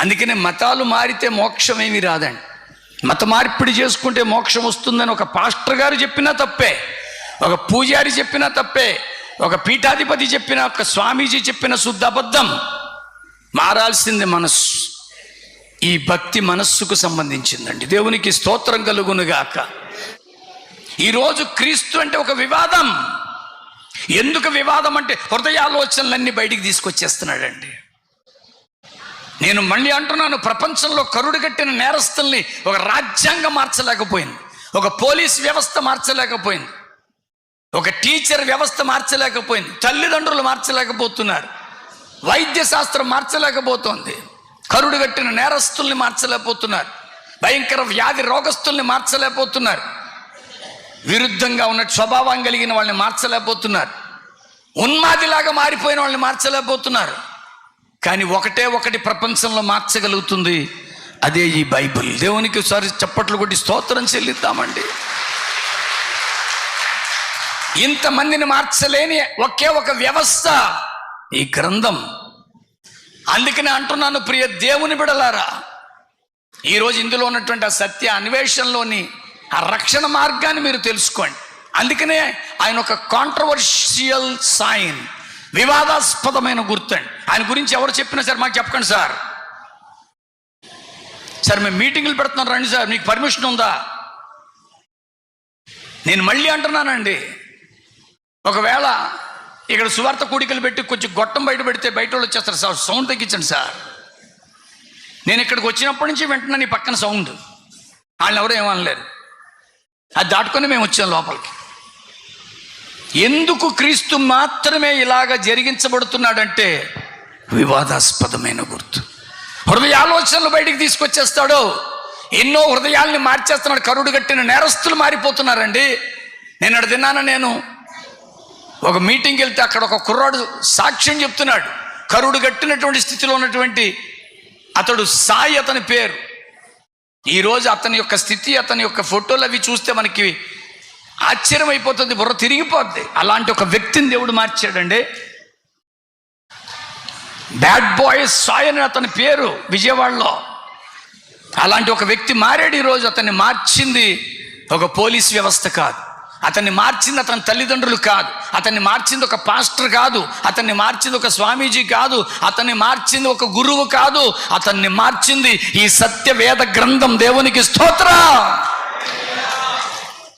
అందుకనే మతాలు మారితే మోక్షం ఏమీ రాదండి. మత మార్పిడి చేసుకుంటే మోక్షం వస్తుందని ఒక పాస్టర్ గారు చెప్పినా తప్పే ఒక పూజారి చెప్పినా తప్పే ఒక పీఠాధిపతి చెప్పిన ఒక స్వామీజీ చెప్పిన శుద్ధ అబద్ధం. మారాల్సింది మనస్సు. ఈ భక్తి మనస్సుకు సంబంధించిందండి. దేవునికి స్తోత్రం కలుగునుగాక. ఈరోజు క్రీస్తు అంటే ఒక వివాదం. ఎందుకు వివాదం అంటే హృదయాలోచనలన్నీ బయటికి తీసుకొచ్చేస్తున్నాడండి. నేను మళ్ళీ అంటున్నాను ప్రపంచంలో కరుడు కట్టిన నేరస్తుల్ని ఒక రాజ్యాంగం మార్చలేకపోయింది. ఒక పోలీస్ వ్యవస్థ మార్చలేకపోయింది. ఒక టీచర్ వ్యవస్థ మార్చలేకపోయింది. తల్లిదండ్రులు మార్చలేకపోతున్నారు. వైద్య శాస్త్రం మార్చలేకపోతోంది. కరుడు కట్టిన నేరస్తుల్ని మార్చలేకపోతున్నారు. భయంకర వ్యాధి రోగస్తుల్ని మార్చలేకపోతున్నారు. విరుద్ధంగా ఉన్న స్వభావం కలిగిన వాళ్ళని మార్చలేకపోతున్నారు. ఉన్మాదిలాగా మారిపోయిన వాళ్ళని మార్చలేకపోతున్నారు. కానీ ఒకటే ఒకటి ప్రపంచంలో మార్చగలుగుతుంది. అదే ఈ బైబిల్. దేవునికి సారి చప్పట్లు కొట్టి స్తోత్రం చెల్లిద్దామండి. ఇంతమందిని మార్చలేని ఒకే ఒక వ్యవస్థ ఈ గ్రంథం. అందుకనే అంటున్నాను ప్రియ దేవుని బిడలారా ఈరోజు ఇందులో ఉన్నటువంటి ఆ సత్య అన్వేషణలోని ఆ రక్షణ మార్గాన్ని మీరు తెలుసుకోండి. అందుకనే ఆయన ఒక కాంట్రవర్షియల్ సైన్ వివాదాస్పదమైన గుర్తండి ఆయన గురించి ఎవరు చెప్పినా సార్ మాకు చెప్పకండి సార్. సార్ మేము మీటింగులు పెడుతున్నాం రండి సార్. మీకు పర్మిషన్ ఉందా? నేను మళ్ళీ అంటున్నానండి. ఒకవేళ ఇక్కడ సువార్త కూడికలు పెట్టి కొంచెం గొట్టం బయట పెడితే బయట వాళ్ళు వచ్చేస్తారు సార్. సౌండ్ తగ్గించండి సార్. నేను ఇక్కడికి వచ్చినప్పటి నుంచి వెంటనే నీ పక్కన సౌండ్. వాళ్ళని ఎవరు ఏమనలేరు. అది దాటుకొని మేము వచ్చాం లోపలికి. ఎందుకు క్రీస్తు మాత్రమే ఇలాగ జరిగించబడుతున్నాడంటే వివాదాస్పదమైన గుర్తు. హృదయ ఆలోచనలు బయటికి తీసుకొచ్చేస్తాడు. ఎన్నో హృదయాల్ని మార్చేస్తున్నాడు. కరుడు కట్టిన నేరస్తులు మారిపోతున్నారండి. నేను అక్కడ తిన్నాను నేను ఒక మీటింగ్కి వెళ్తే అక్కడ ఒక కుర్రాడు సాక్ష్యం చెప్తున్నాడు. కరుడు కట్టినటువంటి స్థితిలో ఉన్నటువంటి అతడు సాయి అతని పేరు. ఈరోజు అతని యొక్క స్థితి అతని యొక్క ఫోటోలు అవి చూస్తే మనకి ఆశ్చర్యమైపోతుంది బుర్ర తిరిగిపోద్ది. అలాంటి ఒక వ్యక్తిని దేవుడు మార్చాడండి. బ్యాడ్ బాయ్ సాయ్ అని అతని పేరు విజయవాడలో. అలాంటి ఒక వ్యక్తి మారాడు ఈరోజు అతన్ని మార్చింది ఒక పోలీస్ వ్యవస్థ కాదు. అతన్ని మార్చింది అతని తల్లిదండ్రులు కాదు. అతన్ని మార్చింది ఒక పాస్టర్ కాదు. అతన్ని మార్చింది ఒక స్వామీజీ కాదు. అతన్ని మార్చింది ఒక గురువు కాదు. అతన్ని మార్చింది ఈ సత్య వేద గ్రంథం దేవునికి స్తోత్రం.